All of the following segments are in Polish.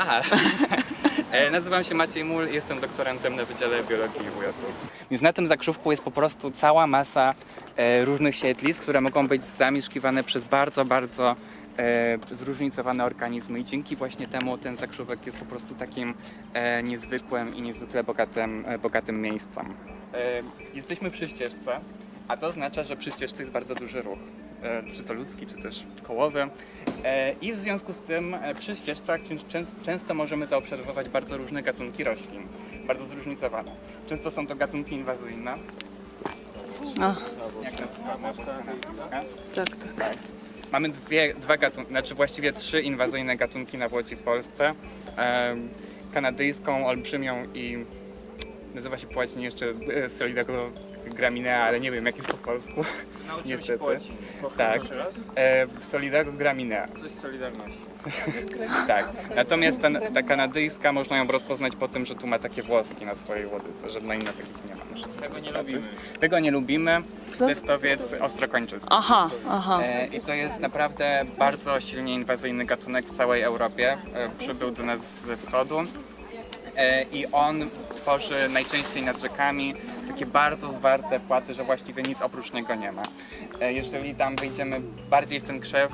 Aha. E, Nazywam się Maciej Mul, jestem doktorantem na Wydziale Biologii i WJ. Więc na tym zakrzówku jest po prostu cała masa e, różnych siedlisk, które mogą być zamieszkiwane przez bardzo, bardzo e, zróżnicowane organizmy i dzięki właśnie temu ten zakrzówek jest po prostu takim e, niezwykłym i niezwykle bogatym, e, bogatym miejscem. E, jesteśmy przy ścieżce, a to oznacza, że przy ścieżce jest bardzo duży ruch. E, czy to ludzki, czy też kołowy. E, I w związku z tym e, przy częs- często możemy zaobserwować bardzo różne gatunki roślin, bardzo zróżnicowane. Często są to gatunki inwazyjne, O, jak na przykład tak, tak. Mamy dwie, dwa gatunki, znaczy właściwie trzy inwazyjne gatunki nawłoci w Polsce. Kanadyjską, olbrzymią i nazywa się po łacinie jeszcze e, Solidagograminea, ale nie wiem jak jest po polsku. Niestety. Tak. E, Solidagograminea. Coś z Solidarności. Tak. Natomiast ta, ta kanadyjska można ją rozpoznać po tym, że tu ma takie włoski na swojej łodyce. Żadna inna takich nie ma. Tego nie lubimy. Tego nie lubimy. To- Testowiec ostrokończysty. Aha, aha. E, I to jest naprawdę bardzo silnie inwazyjny gatunek w całej Europie. E, Przybył do nas ze wschodu i on tworzy najczęściej nad rzekami takie bardzo zwarte płaty, że właściwie nic oprócz niego nie ma. E, Jeżeli tam wejdziemy bardziej w ten krzew,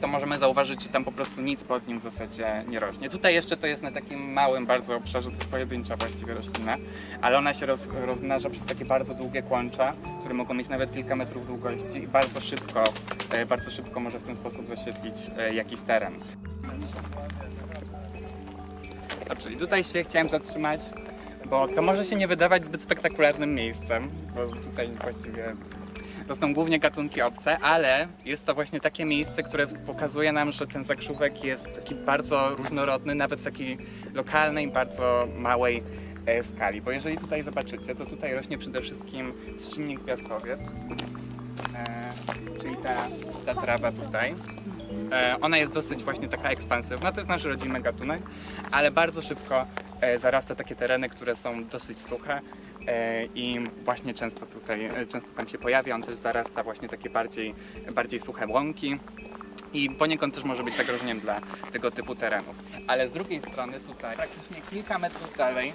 to możemy zauważyć, że tam po prostu nic pod nim w zasadzie nie rośnie. Tutaj jeszcze to jest na takim małym bardzo obszarze, to jest pojedyncza właściwie roślina, ale ona się roz, rozmnaża przez takie bardzo długie kłącza, które mogą mieć nawet kilka metrów długości i bardzo szybko, e, bardzo szybko może w ten sposób zasiedlić e, jakiś teren. Dobrze, i tutaj się chciałem zatrzymać, bo to może się nie wydawać zbyt spektakularnym miejscem, bo tutaj właściwie rosną głównie gatunki obce, ale jest to właśnie takie miejsce, które pokazuje nam, że ten zakrzówek jest taki bardzo różnorodny, nawet w takiej lokalnej, bardzo małej e, skali. Bo jeżeli tutaj zobaczycie, to tutaj rośnie przede wszystkim trzcinnik piaskowiec, e, czyli ta, ta trawa tutaj. E, ona jest dosyć właśnie taka ekspansywna, to jest nasz rodzimy gatunek, ale bardzo szybko e, zarasta takie tereny, które są dosyć suche e, i właśnie często tutaj, często tam się pojawia. On też zarasta właśnie takie bardziej, bardziej suche łąki i poniekąd też może być zagrożeniem dla tego typu terenów. Ale z drugiej strony tutaj, praktycznie kilka metrów dalej,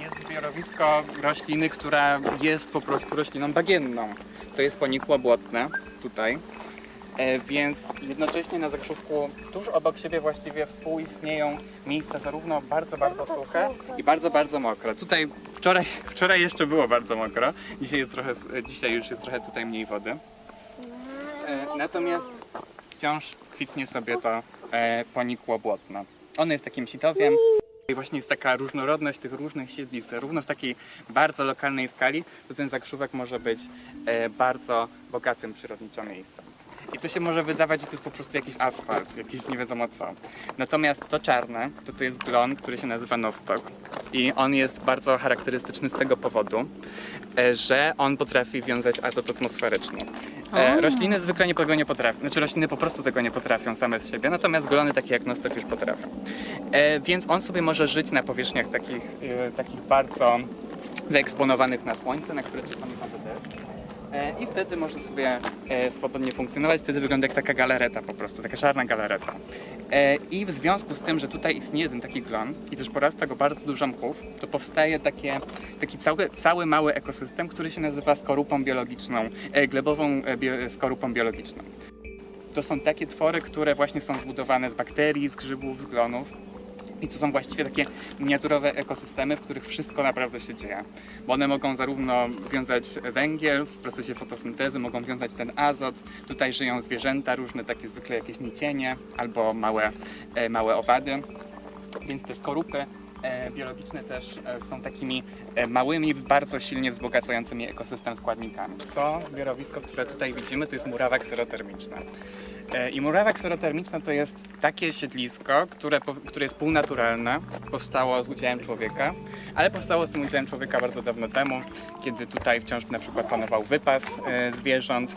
jest zbiorowisko rośliny, która jest po prostu rośliną bagienną. To jest ponikło błotne tutaj. E, Więc jednocześnie na zakrzówku tuż obok siebie właściwie współistnieją miejsca zarówno bardzo, bardzo suche i bardzo, bardzo mokre. Tutaj wczoraj, wczoraj jeszcze było bardzo mokro, dzisiaj, jest trochę, dzisiaj już jest trochę tutaj mniej wody. E, Natomiast wciąż kwitnie sobie to e, ponikło błotno. Ono jest takim sitowiem. I właśnie jest taka różnorodność tych różnych siedlisk, zarówno w takiej bardzo lokalnej skali, to ten zakrzówek może być e, bardzo bogatym przyrodniczo miejscem. I to się może wydawać, że to jest po prostu jakiś asfalt, jakiś nie wiadomo co. Natomiast to czarne, to to jest glon, który się nazywa nostok. I on jest bardzo charakterystyczny z tego powodu, e, że on potrafi wiązać azot atmosferyczny. E, O. rośliny zwykle nie, tego nie potrafią, znaczy rośliny po prostu tego nie potrafią same z siebie, natomiast glony takie jak nostok już potrafią. E, więc on sobie może żyć na powierzchniach takich, takich bardzo wyeksponowanych na słońce, na które czasami deszcz. E, I wtedy może sobie e, swobodnie funkcjonować. Wtedy wygląda jak taka galareta po prostu, taka czarna galareta. E, I w związku z tym, że tutaj istnieje ten taki glon i też porasta go bardzo dużo mchów, to powstaje takie, taki cały, cały mały ekosystem, który się nazywa skorupą biologiczną, glebową skorupą biologiczną. To są takie twory, które właśnie są zbudowane z bakterii, z grzybów, z glonów. I to są właściwie takie miniaturowe ekosystemy, w których wszystko naprawdę się dzieje. Bo one mogą zarówno wiązać węgiel w procesie fotosyntezy, mogą wiązać ten azot. Tutaj żyją zwierzęta, różne takie zwykle jakieś nicienie albo małe, e, małe owady. Więc te skorupy e, biologiczne też e, są takimi małymi, bardzo silnie wzbogacającymi ekosystem składnikami. To zbiorowisko, które tutaj widzimy, to jest murawa kserotermiczna. E, I murawa kserotermiczna to jest takie siedlisko, które, które jest półnaturalne, powstało z udziałem człowieka, ale powstało z tym udziałem człowieka bardzo dawno temu, kiedy tutaj wciąż na przykład panował wypas e, zwierząt,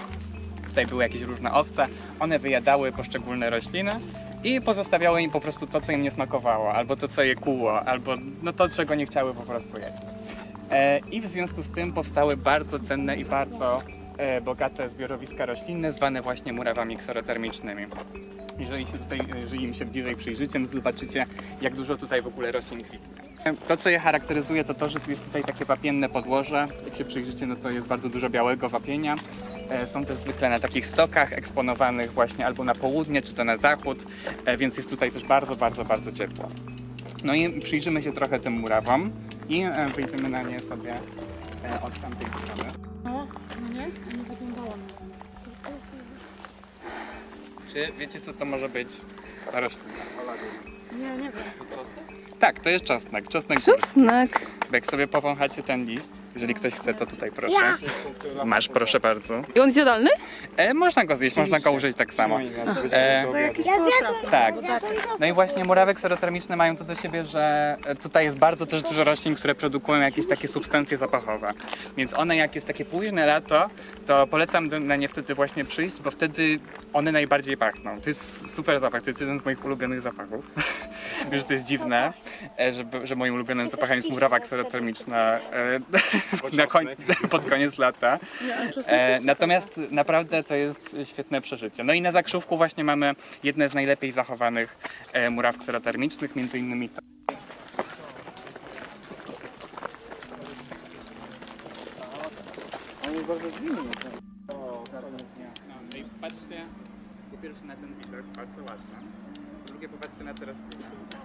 tutaj były jakieś różne owce, one wyjadały poszczególne rośliny i pozostawiały im po prostu to, co im nie smakowało, albo to, co je kuło, albo no to, czego nie chciały po prostu jeść. E, I w związku z tym powstały bardzo cenne i bardzo bogate zbiorowiska roślinne, zwane właśnie murawami kserotermicznymi. Jeżeli, się tutaj, jeżeli im się bliżej przyjrzycie, no zobaczycie, jak dużo tutaj w ogóle roślin kwitnie. To, co je charakteryzuje, to to, że tu jest tutaj takie wapienne podłoże. Jak się przyjrzycie, no to jest bardzo dużo białego wapienia. E, Są też zwykle na takich stokach eksponowanych właśnie albo na południe, czy to na zachód, e, więc jest tutaj też bardzo, bardzo, bardzo ciepło. No i przyjrzymy się trochę tym murawom i e, wyjdziemy na nie sobie e, od tamtej strony. Nie? Mi. Czy wiecie, co to może być ta roślina? Nie, nie wiem. Tak, to jest czosnek. Czosnek górski. Czosnek. Jak sobie powąchacie ten liść, jeżeli ktoś chce, to tutaj proszę. Masz, proszę bardzo. I on jest jadalny? E, można go zjeść, można go użyć tak samo. E, jakiś potraw. tak. No i właśnie murawy kserotermiczne mają to do siebie, że e, tutaj jest bardzo też dużo roślin, które produkują jakieś takie substancje zapachowe. Więc one jak jest takie późne lato, to polecam do- na nie wtedy właśnie przyjść, bo wtedy one najbardziej pachną. To jest super zapach, to jest jeden z moich ulubionych zapachów. Wiem, że to jest dziwne, e, że, że moim ulubionym zapachem jest murawa kserotermiczna e, na koń, pod koniec lata. E, natomiast naprawdę to jest świetne przeżycie. No i na zakrzówku właśnie mamy jedne z najlepiej zachowanych e, muraw kserotermicznych, między innymi to. On jest bardzo zwinny. No i patrzcie, po pierwsze na ten widok, bardzo ładny. Po drugie popatrzcie na te rośliny.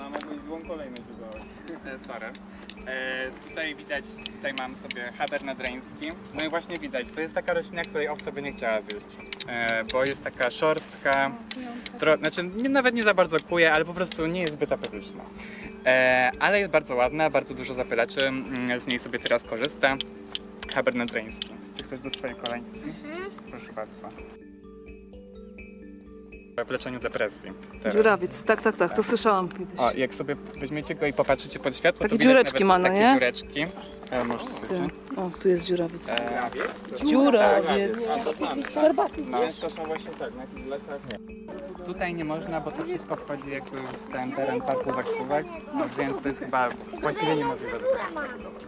To nam mogą złą kolejność wybrać. Sorry. E, tutaj widać, tutaj mam sobie haber nadreński. No i właśnie widać, to jest taka roślina, której owca by nie chciała zjeść. E, bo jest taka szorstka, tro, znaczy nie, nawet nie za bardzo kuje, ale po prostu nie jest zbyt apetyczna. E, ale jest bardzo ładna, bardzo dużo zapylaczy, mm, z niej sobie teraz korzysta. Haber nadreński. Czy chcesz do swojej kolejki? Proszę bardzo. W leczeniu depresji. teraz. Dziurawiec, tak, tak, tak, to słyszałam kiedyś. O, jak sobie weźmiecie go i popatrzycie pod światło, Takie to widać dziureczki nawet ma, no takie nie? dziureczki. E, możesz sobie Ty. wziąć. O, tu jest dziurawiec. E, Dziurawiec. no. to są właśnie tak, na jakichś lekach Tutaj nie można, bo to wszystko wchodzi jakby w ten teren pasu zakrzówek, no, więc to jest chyba właściwie niemożliwe do tego zbudować.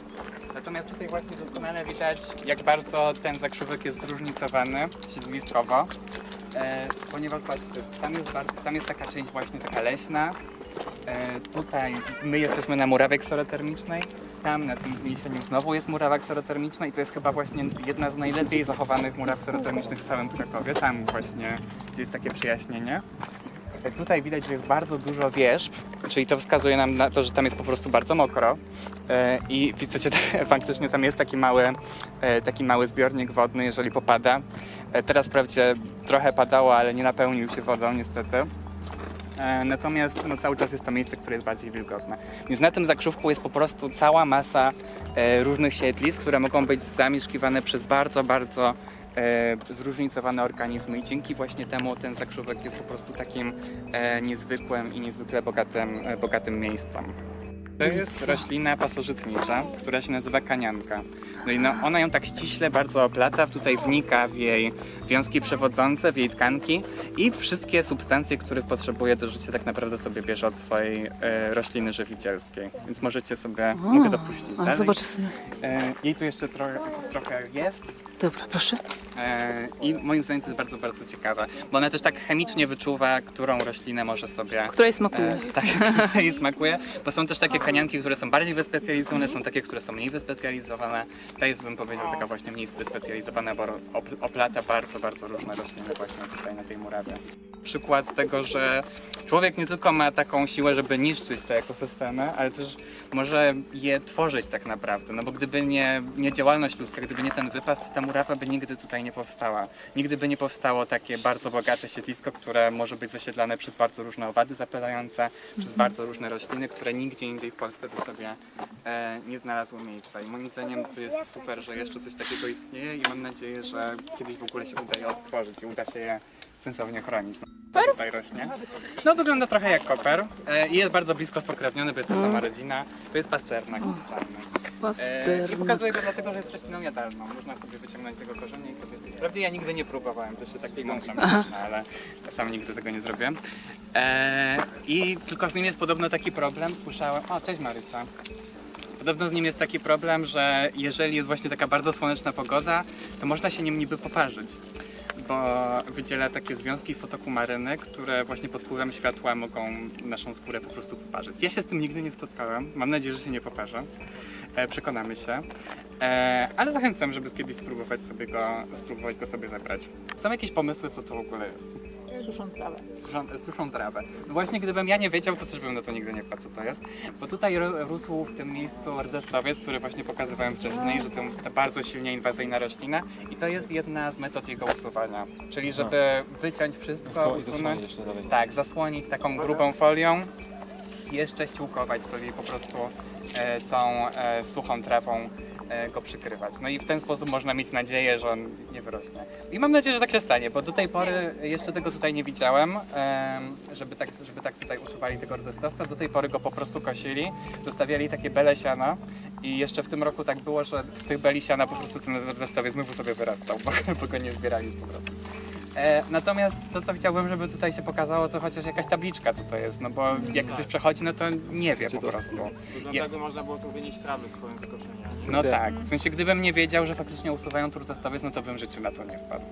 Natomiast tutaj właśnie doskonale widać, jak bardzo ten zakrzówek jest zróżnicowany siedliskowo. E, ponieważ tam jest, bardzo, tam jest taka część właśnie taka leśna. E, tutaj my jesteśmy na murawie kserotermicznej. Tam na tym zniesieniu znowu jest murawa kserotermiczna i to jest chyba właśnie jedna z najlepiej zachowanych muraw kserotermicznych w całym Krakowie. Tam właśnie, gdzie jest takie przyjaśnienie. E, Tutaj widać, że jest bardzo dużo wierzb, czyli to wskazuje nam na to, że tam jest po prostu bardzo mokro. E, I widzicie, faktycznie tam jest taki mały, e, taki mały zbiornik wodny, jeżeli popada. E, Teraz wprawdzie trochę padało, ale nie napełnił się wodą niestety. E, Natomiast no, cały czas jest to miejsce, które jest bardziej wilgotne. Więc na tym zakrzówku jest po prostu cała masa e, różnych siedlisk, które mogą być zamieszkiwane przez bardzo, bardzo zróżnicowane organizmy i dzięki właśnie temu ten zakrzówek jest po prostu takim niezwykłym i niezwykle bogatym, bogatym miejscem. To jest roślina pasożytnicza, która się nazywa kanianka. No i no, ona ją tak ściśle bardzo oplata, tutaj wnika w jej wiązki przewodzące, w jej tkanki i wszystkie substancje, których potrzebuje do życia tak naprawdę sobie bierze od swojej e, rośliny żywicielskiej. Więc możecie sobie, mogę dopuścić dalej. zobacz, synek. E, jej tu jeszcze trochę, trochę jest. Dobra, proszę. E, I moim zdaniem to jest bardzo, bardzo ciekawe, bo ona też tak chemicznie wyczuwa, którą roślinę może sobie Której smakuje? E, tak, jej smakuje, bo są też takie kanianki, które są bardziej wyspecjalizowane, są takie, które są mniej wyspecjalizowane. Ta jest, bym powiedział, taka właśnie mniej wyspecjalizowana, bo op- oplata bardzo, bardzo różne rośliny właśnie tutaj na tej murawie. Przykład tego, że człowiek nie tylko ma taką siłę, żeby niszczyć te ekosystemy, ale też może je tworzyć tak naprawdę, no bo gdyby nie, nie działalność ludzka, gdyby nie ten wypas, to ta murawa by nigdy tutaj nie powstała. Nigdy by nie powstało takie bardzo bogate siedlisko, które może być zasiedlane przez bardzo różne owady zapylające, przez bardzo różne rośliny, które nigdzie indziej w Polsce by sobie e, nie znalazły miejsca. I moim zdaniem to jest super, że jeszcze coś takiego istnieje i mam nadzieję, że kiedyś w ogóle się uda je odtworzyć i uda się je sensownie chronić. No, co tutaj rośnie? No wygląda trochę jak koper e, i jest bardzo blisko spokrewniony, bo jest ta sama rodzina. To jest pasternak specjalny. E, I Pasternak. pokazuję go dlatego, że jest rośliną jadalną. Można sobie wyciągnąć jego korzenie i sobie zjeść. Wprawdzie ja nigdy nie próbowałem, też się tak wyłączam, no, ale sam nigdy tego nie zrobiłem. E, I tylko z nim jest podobno taki problem, słyszałem... O, cześć Marysia. Podobno z nim jest taki problem, że jeżeli jest właśnie taka bardzo słoneczna pogoda, to można się nim niby poparzyć. Bo wydziela takie związki fotokumaryny, które właśnie pod wpływem światła mogą naszą skórę po prostu poparzyć. Ja się z tym nigdy nie spotkałem, mam nadzieję, że się nie poparzę. E, przekonamy się. E, ale zachęcam, żeby kiedyś spróbować sobie go, spróbować go sobie zebrać. Są jakieś pomysły, co to w ogóle jest? Suszą trawę. Suszą, suszą trawę. No właśnie, gdybym ja nie wiedział, to też bym na to nigdy nie wpadł, co to jest. Bo tutaj rósł w tym miejscu rdestowiec, który właśnie pokazywałem wcześniej, że to, to bardzo silnie inwazyjna roślina i to jest jedna z metod jego usuwania. Czyli żeby wyciąć wszystko, I zasłonić usunąć, jeszcze dalej. tak, zasłonić taką grubą folią i jeszcze ściółkować, czyli po prostu e, tą e, suchą trawą go przykrywać. No i w ten sposób można mieć nadzieję, że on nie wyrośnie. I mam nadzieję, że tak się stanie, bo do tej pory jeszcze tego tutaj nie widziałem, em, żeby tak, żeby tak tutaj usuwali tego rdestowca. Do tej pory go po prostu kosili, zostawiali takie bele siana i jeszcze w tym roku tak było, że z tych beli siana po prostu ten rdestowiec znowu sobie wyrastał, bo, bo go nie zbierali z powrotem. E, natomiast to, co chciałbym, żeby tutaj się pokazało, to chociaż jakaś tabliczka, co to jest, no bo jak ktoś przechodzi, no to nie wie Czy po prostu. To dlatego można było tu wynieść trawę swoją z koszenia. No tak, w sensie gdybym nie wiedział, że faktycznie usuwają turtestowiec, no to bym w życiu na to nie wpadł.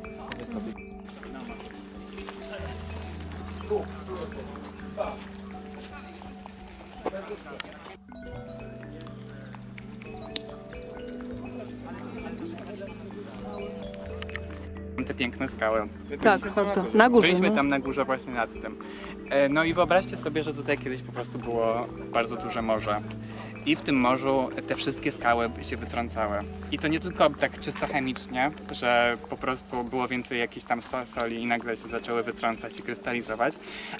Te piękne skały. Tak, to, na górze. Byliśmy No. tam na górze właśnie nad tym. E, No i wyobraźcie sobie, że tutaj kiedyś po prostu było bardzo duże morze. I w tym morzu te wszystkie skały się wytrącały. I to nie tylko tak czysto chemicznie, że po prostu było więcej jakichś tam so- soli i nagle się zaczęły wytrącać i krystalizować,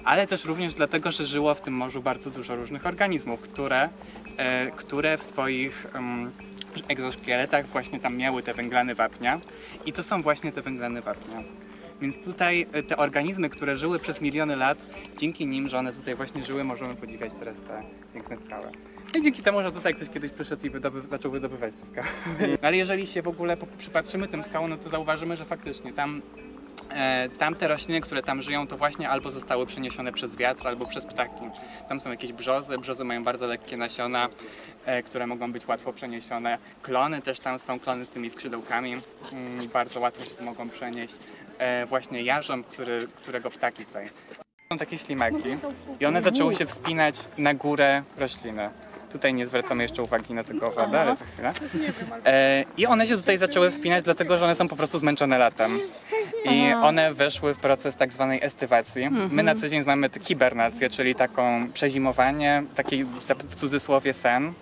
ale też również dlatego, że żyło w tym morzu bardzo dużo różnych organizmów, które, e, które w swoich em, egzoszkieletach właśnie tam miały te węglany wapnia. I to są właśnie te węglany wapnia. Więc tutaj e, te organizmy, które żyły przez miliony lat, dzięki nim, że one tutaj właśnie żyły, możemy podziwiać teraz te piękne skały. No i dzięki temu, że tutaj ktoś kiedyś przyszedł i wydoby, zaczął wydobywać te skały. Ale jeżeli się w ogóle przypatrzymy tym skałom, no to zauważymy, że faktycznie tam tamte rośliny, które tam żyją, to właśnie albo zostały przeniesione przez wiatr, albo przez ptaki. Tam są jakieś brzozy, brzozy mają bardzo lekkie nasiona, e, które mogą być łatwo przeniesione. Klony też tam są, klony z tymi skrzydełkami, mm, bardzo łatwo się mogą przenieść. E, właśnie jarząb, który, którego ptaki tutaj. Są takie ślimaki i one zaczęły się wspinać na górę rośliny. Tutaj nie zwracamy jeszcze uwagi na tego owada, ale za chwilę. E, I one się tutaj zaczęły wspinać, dlatego że one są po prostu zmęczone latem. I one weszły w proces tak zwanej estywacji. My na co dzień znamy hibernację, czyli taką przezimowanie, taki w cudzysłowie sen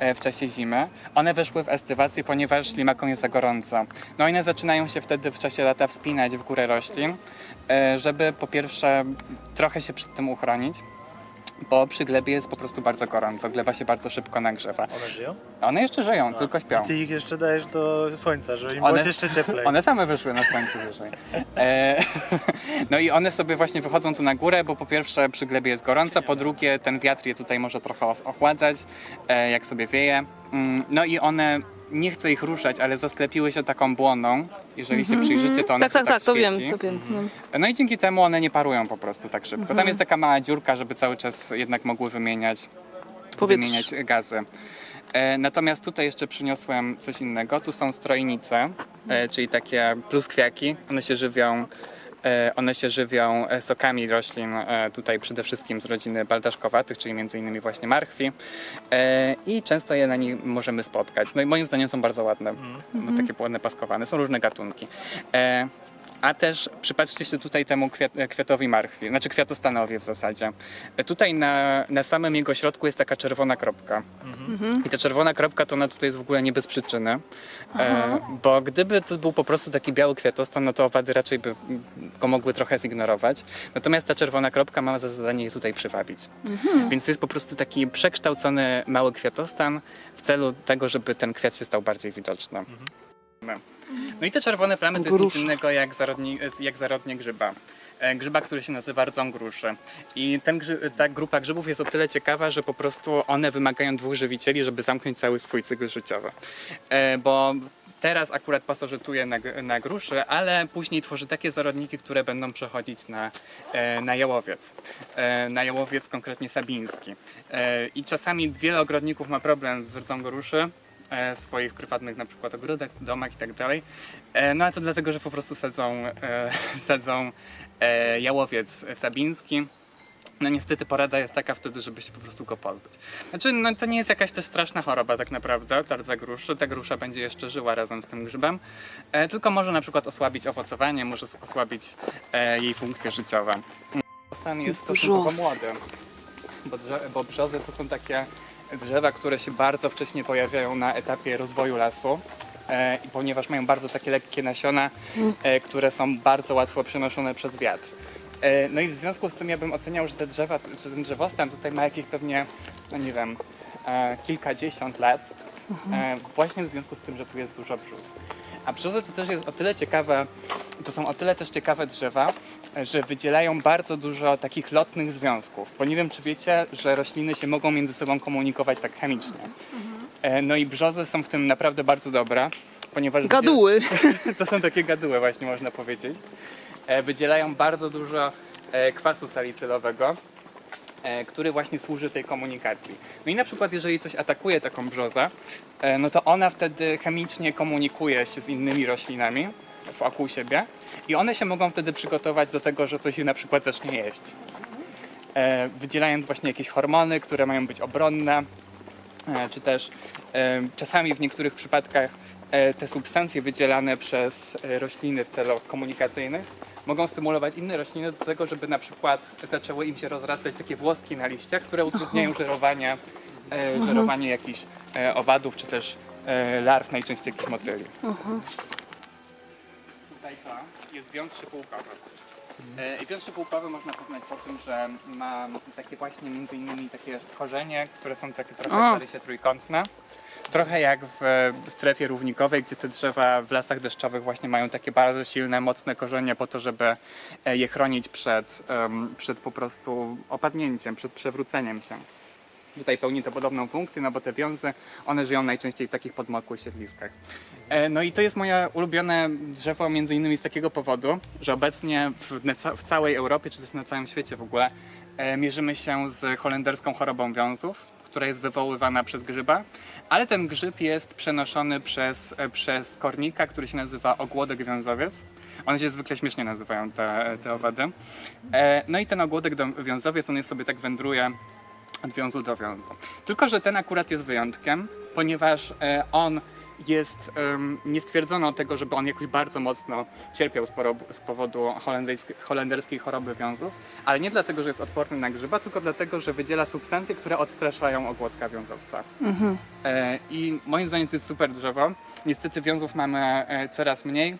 e, w czasie zimy. One weszły w estywację, ponieważ ślimakom jest za gorąco. No i one zaczynają się wtedy w czasie lata wspinać w górę roślin, e, żeby po pierwsze trochę się przed tym uchronić, bo przy glebie jest po prostu bardzo gorąco, gleba się bardzo szybko nagrzewa. One żyją? One jeszcze żyją, tylko śpią. I ty ich jeszcze dajesz do słońca, żeby im One- było jeszcze cieplej. One same wyszły na słońce wyżej. E, no i one sobie właśnie wychodzą tu na górę, bo po pierwsze przy glebie jest gorąco, po drugie ten wiatr je tutaj może trochę ochładzać, e, jak sobie wieje. Mm, No i one, nie chcę ich ruszać, ale zasklepiły się taką błoną. Jeżeli się przyjrzycie, to one Tak, tak, się tak, to świeci. wiem, to wiem. No. No i dzięki temu one nie parują po prostu tak szybko. Mhm. Tam jest taka mała dziurka, żeby cały czas jednak mogły wymieniać wymieniać gazy. E, natomiast tutaj jeszcze przyniosłem coś innego. Tu są strojnice, e, czyli takie pluskwiaki. One się żywią, one się żywią e, sokami roślin, e, tutaj przede wszystkim z rodziny baldaszkowatych, czyli między innymi właśnie marchwi. E, I często je na nich możemy spotkać. No i moim zdaniem są bardzo ładne, bo takie ładne paskowane. Są różne gatunki. A też przypatrzcie się tutaj temu kwiat, kwiatowi marchwi, znaczy kwiatostanowi w zasadzie. Tutaj na, na samym jego środku jest taka czerwona kropka. I ta czerwona kropka to ona tutaj jest w ogóle nie bez przyczyny. E, bo gdyby to był po prostu taki biały kwiatostan, no to owady raczej by go mogły trochę zignorować. Natomiast ta czerwona kropka ma za zadanie je tutaj przywabić. Więc to jest po prostu taki przekształcony mały kwiatostan w celu tego, żeby ten kwiat się stał bardziej widoczny. No. No i te czerwone plamy to jest nic innego jak, zarodni, jak zarodnie grzyba. E, Grzyba, który się nazywa rdzą gruszy. I ten, ta grupa grzybów jest o tyle ciekawa, że po prostu one wymagają dwóch żywicieli, żeby zamknąć cały swój cykl życiowy. E, Bo teraz akurat pasożytuje na, na gruszy, ale później tworzy takie zarodniki, które będą przechodzić na, e, na jałowiec. Na jałowiec konkretnie sabiński. I czasami wiele ogrodników ma problem z rdzą gruszy, swoich prywatnych na przykład ogrodach, domach i tak dalej. E, No a to dlatego, że po prostu sadzą, e, sadzą e, jałowiec sabiński. No niestety porada jest taka wtedy, żeby się po prostu go pozbyć. Znaczy, no to nie jest jakaś też straszna choroba tak naprawdę, tardza gruszy. Ta grusza będzie jeszcze żyła razem z tym grzybem, e, tylko może na przykład osłabić owocowanie, może osłabić e, jej funkcje życiowe. Stan jest stosunkowo młody, bo, drze- bo brzozy to są takie drzewa, które się bardzo wcześnie pojawiają na etapie rozwoju lasu. E, I ponieważ mają bardzo takie lekkie nasiona, e, które są bardzo łatwo przenoszone przez wiatr. E, No i w związku z tym ja bym oceniał, że te drzewa, że ten drzewostan tutaj ma jakieś pewnie, no nie wiem, kilkadziesiąt lat. Właśnie w związku z tym, że tu jest dużo brzus. A brzozy to też jest o tyle ciekawe, to są o tyle też ciekawe drzewa, że wydzielają bardzo dużo takich lotnych związków. Bo nie wiem, czy wiecie, że rośliny się mogą między sobą komunikować tak chemicznie. E, No i brzozy są w tym naprawdę bardzo dobre, ponieważ... Gaduły. to są takie gaduły właśnie można powiedzieć. E, Wydzielają bardzo dużo e, kwasu salicylowego, który właśnie służy tej komunikacji. No i na przykład jeżeli coś atakuje taką brzozę, no to ona wtedy chemicznie komunikuje się z innymi roślinami wokół siebie i one się mogą wtedy przygotować do tego, że coś na przykład zacznie jeść. E, Wydzielając właśnie jakieś hormony, które mają być obronne, e, czy też e, czasami w niektórych przypadkach e, te substancje wydzielane przez rośliny w celach komunikacyjnych mogą stymulować inne rośliny do tego, żeby na przykład zaczęły im się rozrastać takie włoski na liściach, które utrudniają żerowanie, e, żerowanie jakichś e, owadów, czy też larw, najczęściej jakichś motyli. Jest wiąz szypułkowy. E, I wiąz szypułkowy można poznać po tym, że ma takie właśnie między innymi takie korzenie, które są takie trochę w zarysie trójkątne. Trochę jak w e, strefie równikowej, gdzie te drzewa w lasach deszczowych właśnie mają takie bardzo silne, mocne korzenie po to, żeby e, je chronić przed, przed po prostu opadnięciem, przed przewróceniem się. Tutaj pełni to podobną funkcję, no bo te wiązy, one żyją najczęściej w takich podmokłych siedliskach. E, No i to jest moje ulubione drzewo między innymi z takiego powodu, że obecnie w, całej Europie, czy też na całym świecie w ogóle, e, mierzymy się z holenderską chorobą wiązów, która jest wywoływana przez grzyba, ale ten grzyb jest przenoszony przez, e, przez kornika, który się nazywa ogłodek wiązowiec. One się zwykle śmiesznie nazywają, te, te owady. No i ten ogłodek wiązowiec, on jest sobie tak wędruje od wiązu do wiązu. Tylko, że ten akurat jest wyjątkiem, ponieważ e, on jest, nie stwierdzono tego, żeby on jakoś bardzo mocno cierpiał z, powodu holenderskiej, choroby wiązów, ale nie dlatego, że jest odporny na grzyba, tylko dlatego, że wydziela substancje, które odstraszają ogłodka wiązowca. E, I moim zdaniem to jest super drzewo. Niestety wiązów mamy e, coraz mniej.